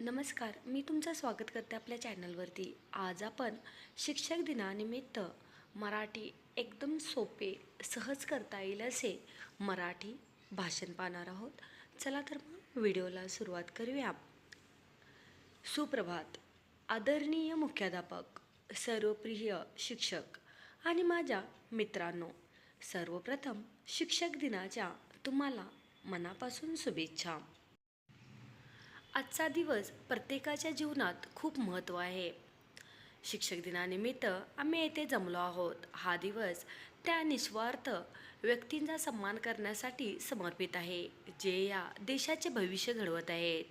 नमस्कार मी तुमचं स्वागत करते आपल्या चॅनलवरती. आज आपण शिक्षक दिनानिमित्त मराठी एकदम सोपे सहज करता येईल असे मराठी भाषण पाहणार आहोत. चला तर मग व्हिडिओला सुरुवात करूया. सुप्रभात. आदरणीय मुख्याध्यापक सर्वप्रिय शिक्षक आणि माझ्या मित्रांनो सर्वप्रथम शिक्षक दिनाच्या तुम्हाला मनापासून शुभेच्छा. आजचा दिवस प्रत्येकाच्या जीवनात खूप महत्त्व आहे. शिक्षक दिनानिमित्त आम्ही येथे जमलो आहोत. हा दिवस त्या निस्वार्थ व्यक्तींचा सन्मान करण्यासाठी समर्पित आहे जे या देशाचे भविष्य घडवत आहेत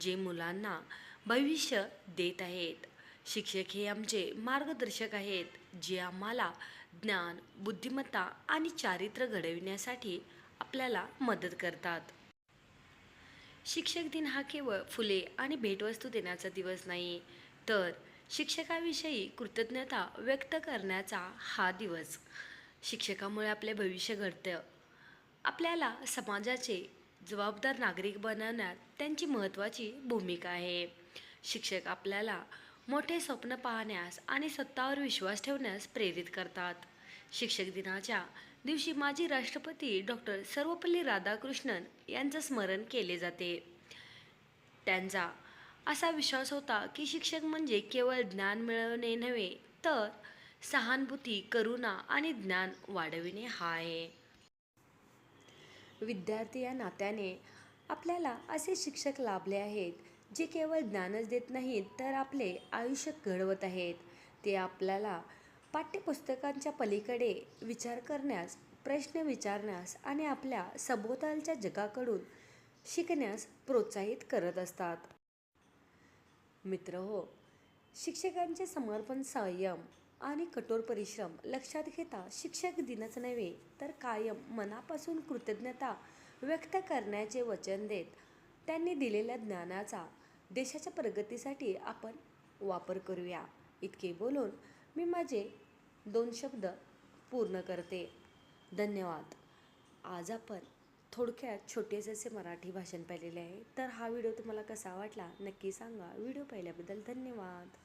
जे मुलांना भविष्य देत आहेत. शिक्षक हे आमचे मार्गदर्शक आहेत जे आम्हाला ज्ञान बुद्धिमत्ता आणि चारित्र्य घडविण्यासाठी आपल्याला मदत करतात. शिक्षक दिन हा केवळ फुले आणि भेटवस्तू देण्याचा दिवस नाही तर शिक्षकाविषयी कृतज्ञता व्यक्त करण्याचा हा दिवस. शिक्षकामुळे आपले भविष्य घडतं. आपल्याला समाजाचे जबाबदार नागरिक बनवण्यात त्यांची महत्त्वाची भूमिका आहे. शिक्षक आपल्याला मोठे स्वप्न पाहण्यास आणि स्वतःवर विश्वास ठेवण्यास प्रेरित करतात. शिक्षक दिनाच्या दिवशी माजी राष्ट्रपती डॉक्टर सर्वपल्ली राधाकृष्णन यांचं स्मरण केले जाते. त्यांचा असा विश्वास होता की शिक्षक म्हणजे केवळ ज्ञान मिळवणे नव्हे तर सहानुभूती करुणा आणि ज्ञान वाढविणे हा आहे. विद्यार्थी या नात्याने आपल्याला असे शिक्षक लाभले आहेत जे केवळ ज्ञानच देत नाहीत तर आपले आयुष्य घडवत आहेत. ते आपल्याला पाठ्यपुस्तकांच्या पलीकडे विचार करण्यास प्रश्न विचारण्यास आणि आपल्या सभोवतालच्या जगाकडून शिकण्यास प्रोत्साहित करत असतात. मित्र हो शिक्षकांचे समर्पण संयम आणि कठोर परिश्रम लक्षात घेता शिक्षक दिनच नव्हे तर कायम मनापासून कृतज्ञता व्यक्त करण्याचे वचन देत त्यांनी दिलेल्या ज्ञानाचा देशाच्या प्रगतीसाठी आपण वापर करूया. इतके बोलून मी माझे दोन शब्द पूर्ण करते. धन्यवाद. आज आपण थोडक्यात छोटेसे असे मराठी भाषण पाहिलेले आहे. तर हा व्हिडिओ तुम्हाला कसा वाटला नक्की सांगा. व्हिडिओ पाहिल्याबद्दल धन्यवाद.